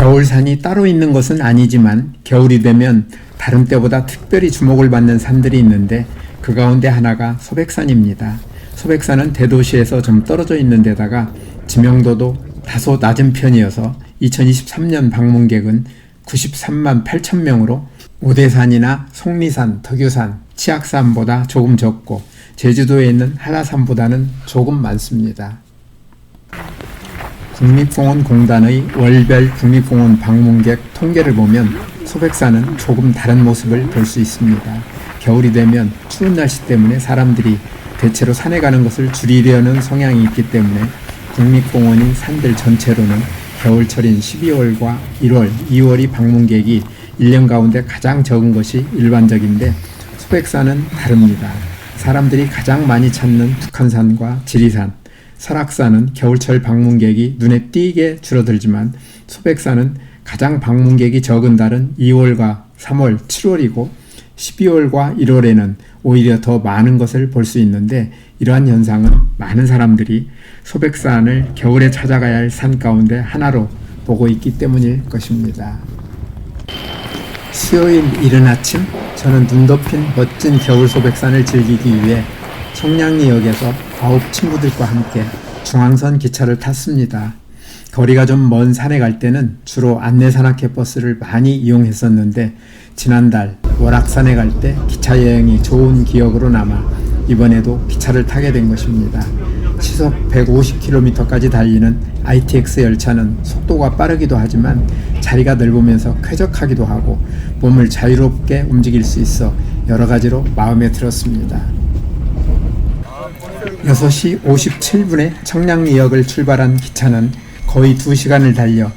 겨울산이 따로 있는 것은 아니지만 겨울이 되면 다른 때보다 특별히 주목을 받는 산들이 있는데 그 가운데 하나가 소백산입니다. 소백산은 대도시에서 좀 떨어져 있는 데다가 지명도도 다소 낮은 편이어서 2023년 방문객은 93만 8천 명으로 오대산이나 속리산, 덕유산, 치악산보다 조금 적고 제주도에 있는 한라산보다는 조금 많습니다. 국립공원 공단의 월별 국립공원 방문객 통계를 보면 소백산은 조금 다른 모습을 볼 수 있습니다. 겨울이 되면 추운 날씨 때문에 사람들이 대체로 산에 가는 것을 줄이려는 성향이 있기 때문에 국립공원인 산들 전체로는 겨울철인 12월과 1월, 2월이 방문객이 1년 가운데 가장 적은 것이 일반적인데 소백산은 다릅니다. 사람들이 가장 많이 찾는 북한산과 지리산, 설악산은 겨울철 방문객이 눈에 띄게 줄어들지만 소백산은 가장 방문객이 적은 달은 2월과 3월, 7월이고 12월과 1월에는 오히려 더 많은 것을 볼 수 있는데 이러한 현상은 많은 사람들이 소백산을 겨울에 찾아가야 할 산 가운데 하나로 보고 있기 때문일 것입니다. 수요일 이른 아침 저는 눈 덮인 멋진 겨울 소백산을 즐기기 위해 청량리역에서 아홉 친구들과 함께 중앙선 기차를 탔습니다. 거리가 좀 먼 산에 갈 때는 주로 안내산악회 버스를 많이 이용했었는데 지난달 월악산에 갈 때 기차 여행이 좋은 기억으로 남아 이번에도 기차를 타게 된 것입니다. 시속 150km까지 달리는 ITX 열차는 속도가 빠르기도 하지만 자리가 넓으면서 쾌적하기도 하고 몸을 자유롭게 움직일 수 있어 여러 가지로 마음에 들었습니다. 6시 57분에 청량리역을 출발한 기차는 거의 2시간을 달려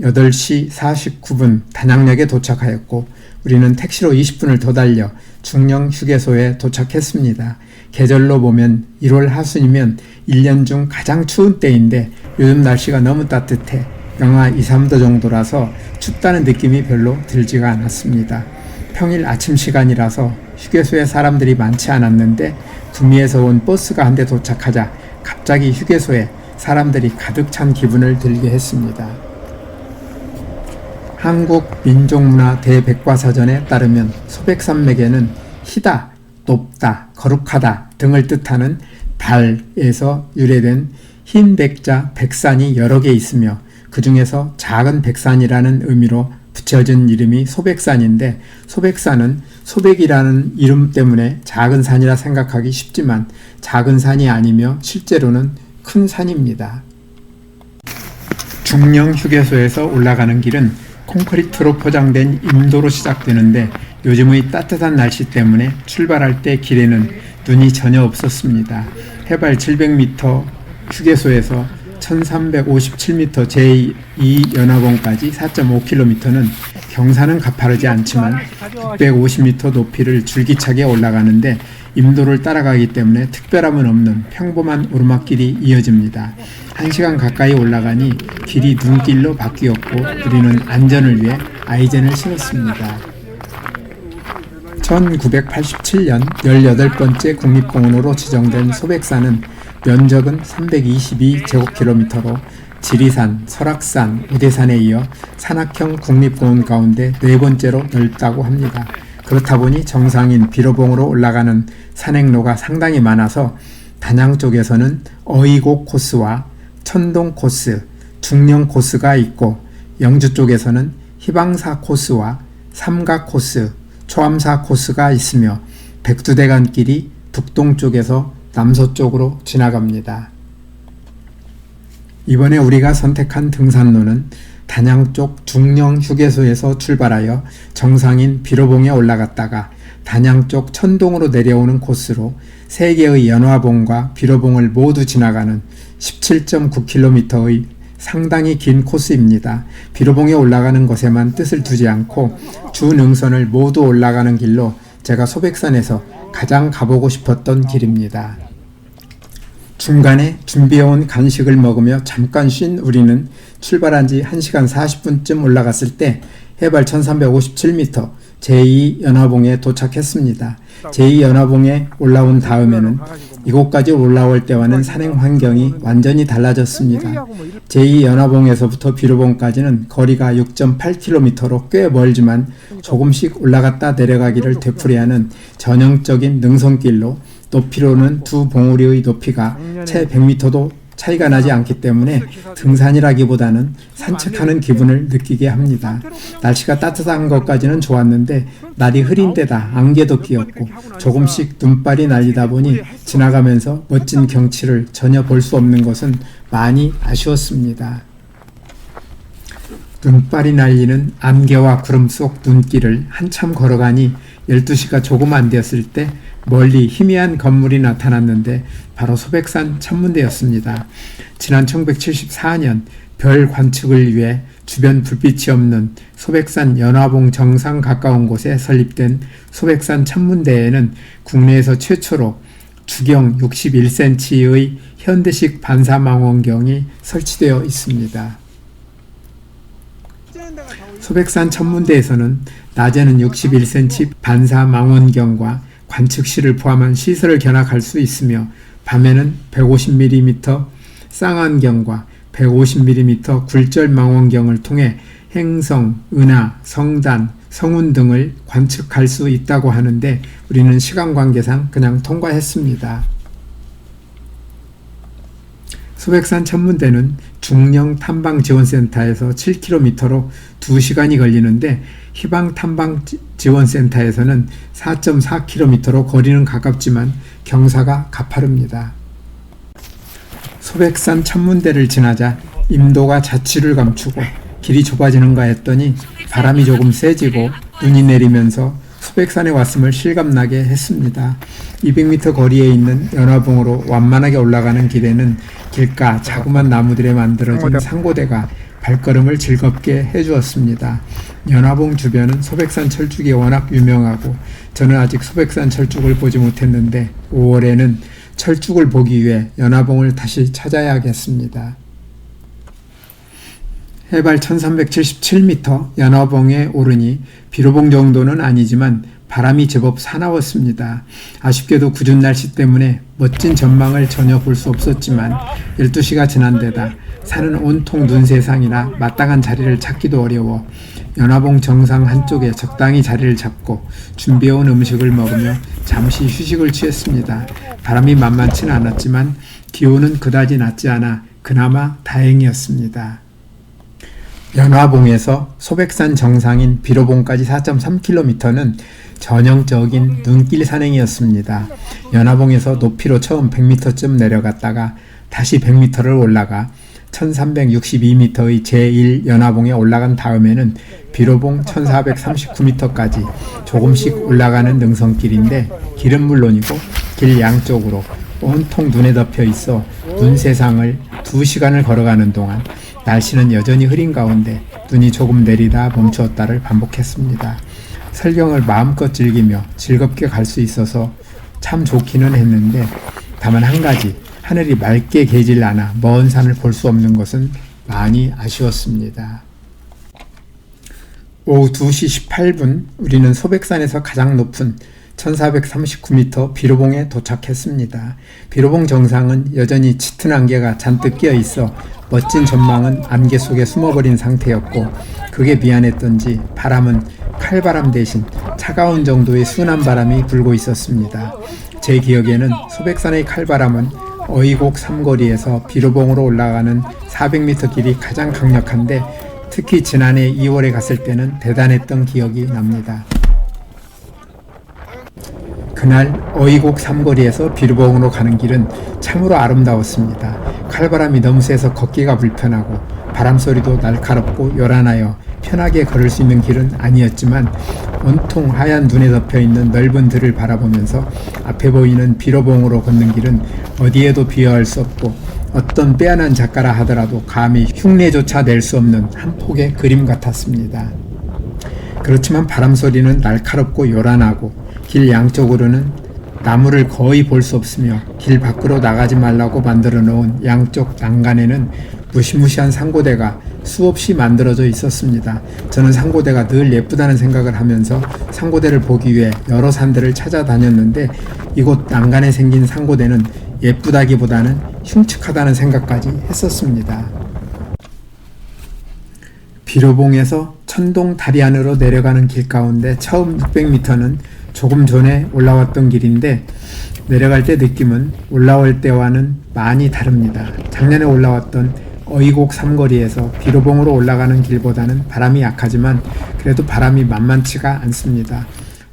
8시 49분 단양역에 도착하였고 우리는 택시로 20분을 더 달려 중령 휴게소에 도착했습니다. 계절로 보면 1월 하순이면 1년 중 가장 추운 때인데 요즘 날씨가 너무 따뜻해 영하 2, 3도 정도라서 춥다는 느낌이 별로 들지가 않았습니다. 평일 아침 시간이라서 휴게소에 사람들이 많지 않았는데 구미에서 온 버스가 한 대 도착하자 갑자기 휴게소에 사람들이 가득 찬 기분을 들게 했습니다. 한국 민족문화 대백과사전에 따르면 소백산맥에는 희다, 높다, 거룩하다 등을 뜻하는 달에서 유래된 흰 백자 백산이 여러 개 있으며 그 중에서 작은 백산이라는 의미로 붙여진 이름이 소백산인데 소백산은 소백이라는 이름 때문에 작은 산이라 생각하기 쉽지만 작은 산이 아니며 실제로는 큰 산입니다. 중령 휴게소에서 올라가는 길은 콘크리트로 포장된 임도로 시작되는데 요즘의 따뜻한 날씨 때문에 출발할 때 길에는 눈이 전혀 없었습니다. 해발 700m 휴게소에서 1357m 제2연합원까지 4.5km는 경사는 가파르지 않지만 650m 높이를 줄기차게 올라가는데 임도를 따라가기 때문에 특별함은 없는 평범한 오르막길이 이어집니다. 1시간 가까이 올라가니 길이 눈길로 바뀌었고 우리는 안전을 위해 아이젠을 신었습니다. 1987년 18번째 국립공원으로 지정된 소백산은 면적은 322제곱킬로미터로 지리산, 설악산, 우대산에 이어 산악형 국립공원 가운데 네 번째로 넓다고 합니다. 그렇다 보니 정상인 비로봉으로 올라가는 산행로가 상당히 많아서 단양 쪽에서는 어이곡 코스와 천동 코스, 중령 코스가 있고 영주 쪽에서는 희방사 코스와 삼각 코스, 초암사 코스가 있으며 백두대간길이 북동쪽에서 남서쪽으로 지나갑니다. 이번에 우리가 선택한 등산로는 단양 쪽 중령 휴게소에서 출발하여 정상인 비로봉에 올라갔다가 단양 쪽 천동으로 내려오는 코스로 세 개의 연화봉과 비로봉을 모두 지나가는 17.9km의 상당히 긴 코스입니다. 비로봉에 올라가는 것에만 뜻을 두지 않고 주 능선을 모두 올라가는 길로 제가 소백산에서 가장 가보고 싶었던 길입니다. 중간에 준비해온 간식을 먹으며 잠깐 쉰 우리는 출발한 지 1시간 40분쯤 올라갔을 때 해발 1357m, 제2연화봉에 도착했습니다. 제2연화봉에 올라온 다음에는 이곳까지 올라올 때와는 산행 환경이 완전히 달라졌습니다. 제2연화봉에서부터 비로봉까지는 거리가 6.8km로 꽤 멀지만 조금씩 올라갔다 내려가기를 되풀이하는 전형적인 능선길로 높이로는 두 봉우리의 높이가 채 100m도 차이가 나지 않기 때문에 등산이라기보다는 산책하는 기분을 느끼게 합니다. 날씨가 따뜻한 것까지는 좋았는데 날이 흐린 데다 안개도 끼었고 조금씩 눈발이 날리다 보니 지나가면서 멋진 경치를 전혀 볼 수 없는 것은 많이 아쉬웠습니다. 눈발이 날리는 안개와 구름 속 눈길을 한참 걸어가니 12시가 조금 안 되었을 때 멀리 희미한 건물이 나타났는데 바로 소백산 천문대였습니다. 지난 1974년 별 관측을 위해 주변 불빛이 없는 소백산 연화봉 정상 가까운 곳에 설립된 소백산 천문대에는 국내에서 최초로 주경 61cm의 현대식 반사망원경이 설치되어 있습니다. 소백산 천문대에서는 낮에는 61cm 반사 망원경과 관측실을 포함한 시설을 견학할 수 있으며 밤에는 150mm 쌍안경과 150mm 굴절 망원경을 통해 행성, 은하, 성단, 성운 등을 관측할 수 있다고 하는데 우리는 시간 관계상 그냥 통과했습니다. 소백산 천문대는 중령 탐방 지원센터에서 7km로 2시간이 걸리는데 희방 탐방 지- 지원센터에서는 4.4km로 거리는 가깝지만 경사가 가파릅니다. 소백산 천문대를 지나자 임도가 자취를 감추고 길이 좁아지는가 했더니 바람이 조금 세지고 눈이 내리면서 소백산에 왔음을 실감나게 했습니다. 200m 거리에 있는 연화봉으로 완만하게 올라가는 길에는 길가 자그만 나무들에 만들어진 상고대가 발걸음을 즐겁게 해주었습니다. 연화봉 주변은 소백산 철쭉이 워낙 유명하고 저는 아직 소백산 철쭉을 보지 못했는데 5월에는 철쭉을 보기 위해 연화봉을 다시 찾아야겠습니다. 해발 1377m 연화봉에 오르니 비로봉 정도는 아니지만 바람이 제법 사나웠습니다. 아쉽게도 궂은 날씨 때문에 멋진 전망을 전혀 볼 수 없었지만 12시가 지난 데다 산은 온통 눈 세상이라 마땅한 자리를 찾기도 어려워 연화봉 정상 한쪽에 적당히 자리를 잡고 준비해온 음식을 먹으며 잠시 휴식을 취했습니다. 바람이 만만치는 않았지만 기온은 그다지 낮지 않아 그나마 다행이었습니다. 연화봉에서 소백산 정상인 비로봉까지 4.3km는 전형적인 눈길 산행이었습니다. 연화봉에서 높이로 처음 100m쯤 내려갔다가 다시 100m를 올라가 1362m의 제1 연화봉에 올라간 다음에는 비로봉 1439m까지 조금씩 올라가는 능선길인데 길은 물론이고 길 양쪽으로 온통 눈에 덮여 있어 눈 세상을 2시간을 걸어가는 동안 날씨는 여전히 흐린 가운데 눈이 조금 내리다 멈추었다를 반복했습니다. 설경을 마음껏 즐기며 즐겁게 갈 수 있어서 참 좋기는 했는데 다만 한 가지 하늘이 맑게 개질 않아 먼 산을 볼 수 없는 것은 많이 아쉬웠습니다. 오후 2시 18분 우리는 소백산에서 가장 높은 1439m 비로봉에 도착했습니다. 비로봉 정상은 여전히 짙은 안개가 잔뜩 끼어 있어 멋진 전망은 안개 속에 숨어버린 상태였고 그게 미안했던지 바람은 칼바람 대신 차가운 정도의 순한 바람이 불고 있었습니다. 제 기억에는 소백산의 칼바람은 어이곡 삼거리에서 비로봉으로 올라가는 400m 길이 가장 강력한데 특히 지난해 2월에 갔을 때는 대단했던 기억이 납니다. 그날 어이곡 삼거리에서 비루봉으로 가는 길은 참으로 아름다웠습니다. 칼바람이 너무 세서 걷기가 불편하고 바람 소리도 날카롭고 요란하여 편하게 걸을 수 있는 길은 아니었지만 온통 하얀 눈에 덮여 있는 넓은 들을 바라보면서 앞에 보이는 비로봉으로 걷는 길은 어디에도 비교할 수 없고 어떤 빼어난 작가라 하더라도 감히 흉내조차 낼 수 없는 한 폭의 그림 같았습니다. 그렇지만 바람 소리는 날카롭고 요란하고 길 양쪽으로는 나무를 거의 볼 수 없으며 길 밖으로 나가지 말라고 만들어 놓은 양쪽 난간에는 무시무시한 상고대가 수없이 만들어져 있었습니다. 저는 상고대가 늘 예쁘다는 생각을 하면서 상고대를 보기 위해 여러 산들을 찾아다녔는데 이곳 난간에 생긴 상고대는 예쁘다기보다는 흉측하다는 생각까지 했었습니다. 비로봉에서 천동 다리 안으로 내려가는 길 가운데 처음 600m는 조금 전에 올라왔던 길인데 내려갈 때 느낌은 올라올 때와는 많이 다릅니다. 작년에 올라왔던 어이곡 삼거리에서 비로봉으로 올라가는 길보다는 바람이 약하지만 그래도 바람이 만만치가 않습니다.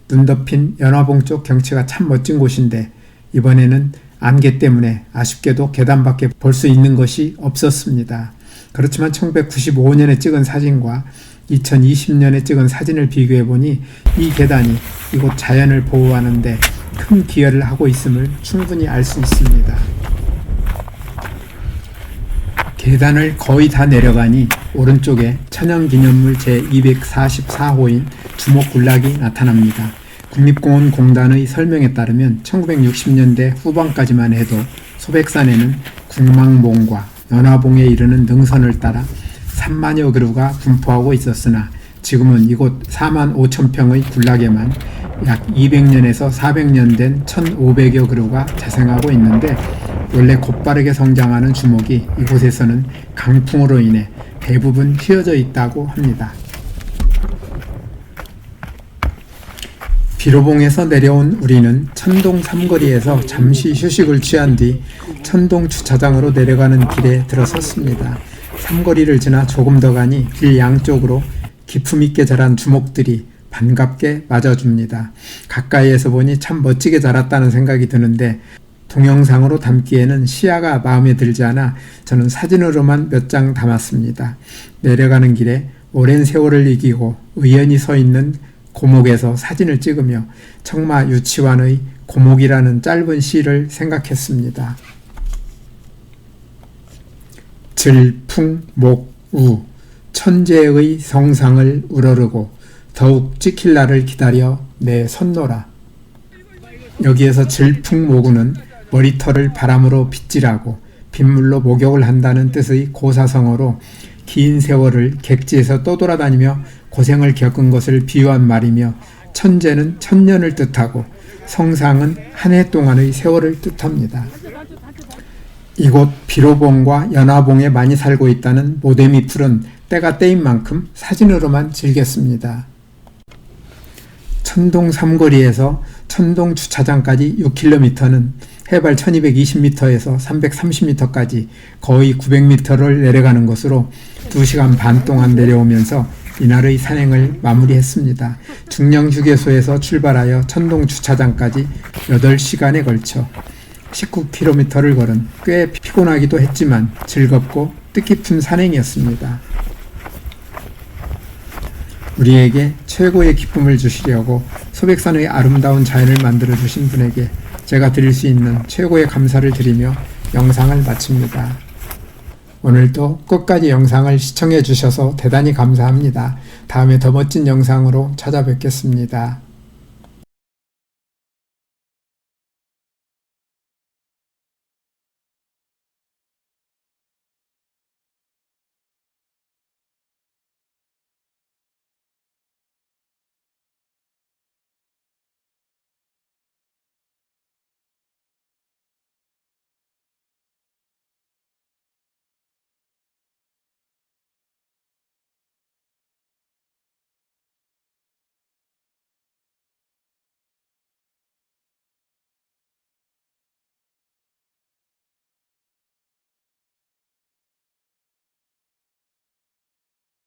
눈 덮인 연화봉 쪽 경치가 참 멋진 곳인데 이번에는 안개 때문에 아쉽게도 계단밖에 볼 수 있는 것이 없었습니다. 그렇지만 1995년에 찍은 사진과 2020년에 찍은 사진을 비교해 보니 이 계단이 이곳 자연을 보호하는데 큰 기여를 하고 있음을 충분히 알 수 있습니다. 계단을 거의 다 내려가니 오른쪽에 천연기념물 제244호인 주목군락이 나타납니다. 국립공원 공단의 설명에 따르면 1960년대 후반까지만 해도 소백산에는 국망봉과 연화봉에 이르는 능선을 따라 3만여 그루가 분포하고 있었으나 지금은 이곳 4만 5천 평의 군락에만 약 200년에서 400년 된 1,500여 그루가 자생하고 있는데 원래 곧바르게 성장하는 주목이 이곳에서는 강풍으로 인해 대부분 휘어져 있다고 합니다. 비로봉에서 내려온 우리는 천동 삼거리에서 잠시 휴식을 취한 뒤 천동 주차장으로 내려가는 길에 들어섰습니다. 삼거리를 지나 조금 더 가니 길 양쪽으로 기품 있게 자란 주목들이 반갑게 맞아줍니다. 가까이에서 보니 참 멋지게 자랐다는 생각이 드는데 동영상으로 담기에는 시야가 마음에 들지 않아 저는 사진으로만 몇 장 담았습니다. 내려가는 길에 오랜 세월을 이기고 의연히 서 있는 고목에서 사진을 찍으며 청마 유치원의 고목이라는 짧은 시를 생각했습니다. 질풍목 우 천재의 성상을 우러르고 더욱 찍힐 날을 기다려 내 손노라. 여기에서 질풍 모구는 머리털을 바람으로 빗질하고 빗물로 목욕을 한다는 뜻의 고사성어로 긴 세월을 객지에서 떠돌아다니며 고생을 겪은 것을 비유한 말이며 천재는 천년을 뜻하고 성상은 한 해 동안의 세월을 뜻합니다. 이곳 비로봉과 연화봉에 많이 살고 있다는 모데미 풀은 때가 때인 만큼 사진으로만 즐겼습니다. 천동 삼거리에서 천동 주차장까지 6km는 해발 1220m에서 330m까지 거의 900m를 내려가는 것으로 2시간 반 동안 내려오면서 이날의 산행을 마무리했습니다. 중령 휴게소에서 출발하여 천동 주차장까지 8시간에 걸쳐 19km를 걸은 꽤 피곤하기도 했지만 즐겁고 뜻깊은 산행이었습니다. 우리에게 최고의 기쁨을 주시려고 소백산의 아름다운 자연을 만들어 주신 분에게 제가 드릴 수 있는 최고의 감사를 드리며 영상을 마칩니다. 오늘도 끝까지 영상을 시청해 주셔서 대단히 감사합니다. 다음에 더 멋진 영상으로 찾아뵙겠습니다.